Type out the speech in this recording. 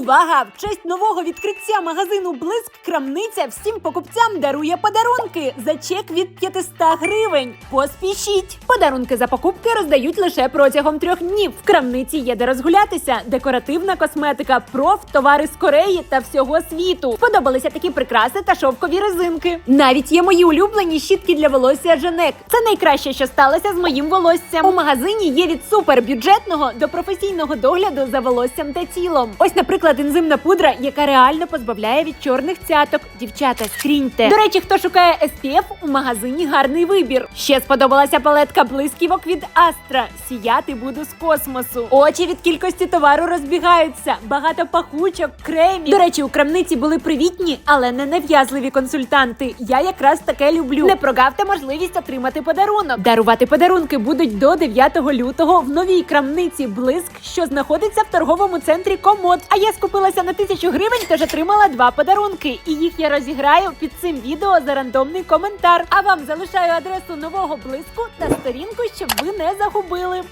Увага! В честь нового відкриття магазину Блиск крамниця всім покупцям дарує подарунки за чек від 500 гривень. Поспішіть! Подарунки за покупки роздають лише протягом трьох днів. В крамниці є де розгулятися, декоративна косметика, проф, товари з Кореї та всього світу. Сподобалися такі прикраси та шовкові резинки. Навіть є мої улюблені щітки для волосся Женек. Це найкраще, що сталося з моїм волоссям. У магазині є від супербюджетного до професійного догляду за волоссям та тілом. Ось, наприклад, ензимна пудра, яка реально позбавляє від чорних цяток. Дівчата, скріньте. До речі, хто шукає SPF, у магазині гарний вибір. Ще сподобалася палетка блисківок від Astra. Сіяти буду з космосу. Очі від кількості товару розбігаються. Багато пахучок, кремів. До речі, у крамниці були привітні, але не нав'язливі консультанти. Я якраз таке люблю. Не прогавте можливість отримати подарунок. Дарувати подарунки будуть до 9 лютого в новій крамниці Блиск, що знаходиться в торговому центрі Комод. А я скупилася на тисячу гривень, тож отримала два подарунки. І їх я розіграю під цим відео за рандомний коментар. А вам залишаю адресу нового блиску та сторінку, щоб ви не загубили.